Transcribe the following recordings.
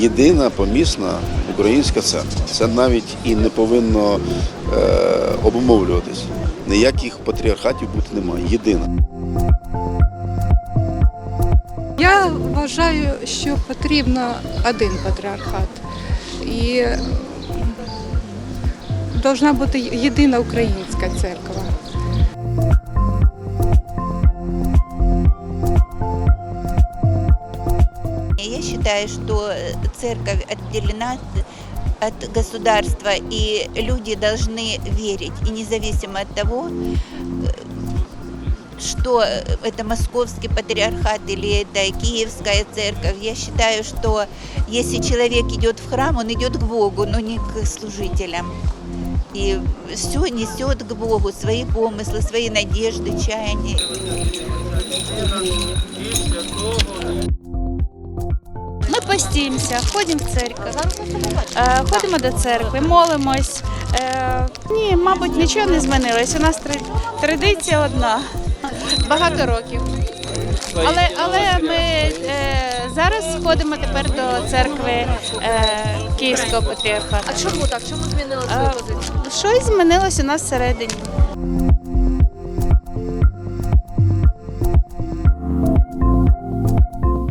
єдина помісна українська церква. Це навіть і не повинно е, обумовлюватись. Ніяких патріархатів бути немає. Єдина. Я вважаю, що потрібно один патріархат. І повинна бути єдина українська церква. Считаю, что э, церковь отделена от государства, и люди должны верить, и независимо от того, э, что это московский патриархат или это киевская церковь, я считаю, что если человек идет в храм, он идет к Богу, но не к служителям. И все несет к Богу, свои помыслы, свои надежды, чаяния. Ми ходимо в церкву, е, ходимо до церкви, молимось. Е, ні, мабуть, нічого не змінилось. У нас традиція одна. Багато років. Але, але ми е, зараз ходимо тепер до церкви е, Київського патріархату. А чому так? Чому змінили свою Е. Щось змінилось у нас всередині.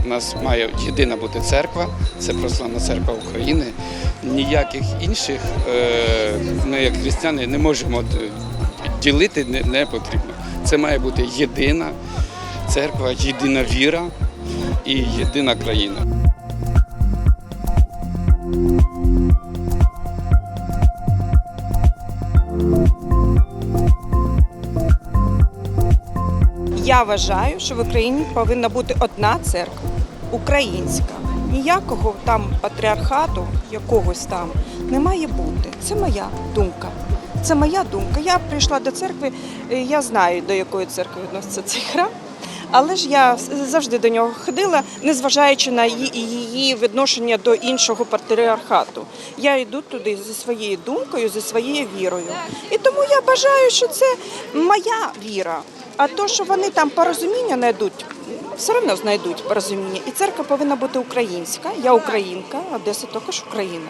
У нас має єдина бути церква, це Православна церква України. Ніяких інших е, ми, як християни, не можемо е, ділити не, не потрібно. Це має бути єдина церква, єдина віра і єдина країна. Я вважаю, що в Україні повинна бути одна церква, українська. Ніякого там патріархату, якогось там не має бути. Це моя думка. Це моя думка. Я прийшла до церкви, е, я знаю, до якої церкви відноситься цей храм. Але ж я завжди до нього ходила, незважаючи на її- відношення до іншого патріархату. Я йду туди зі своєю думкою, зі своєю вірою. І тому я бажаю, що це моя віра. А то, що вони там порозуміння знайдуть, все одно знайдуть порозуміння. І церква повинна бути українська. Я українка, Одеса також Україна.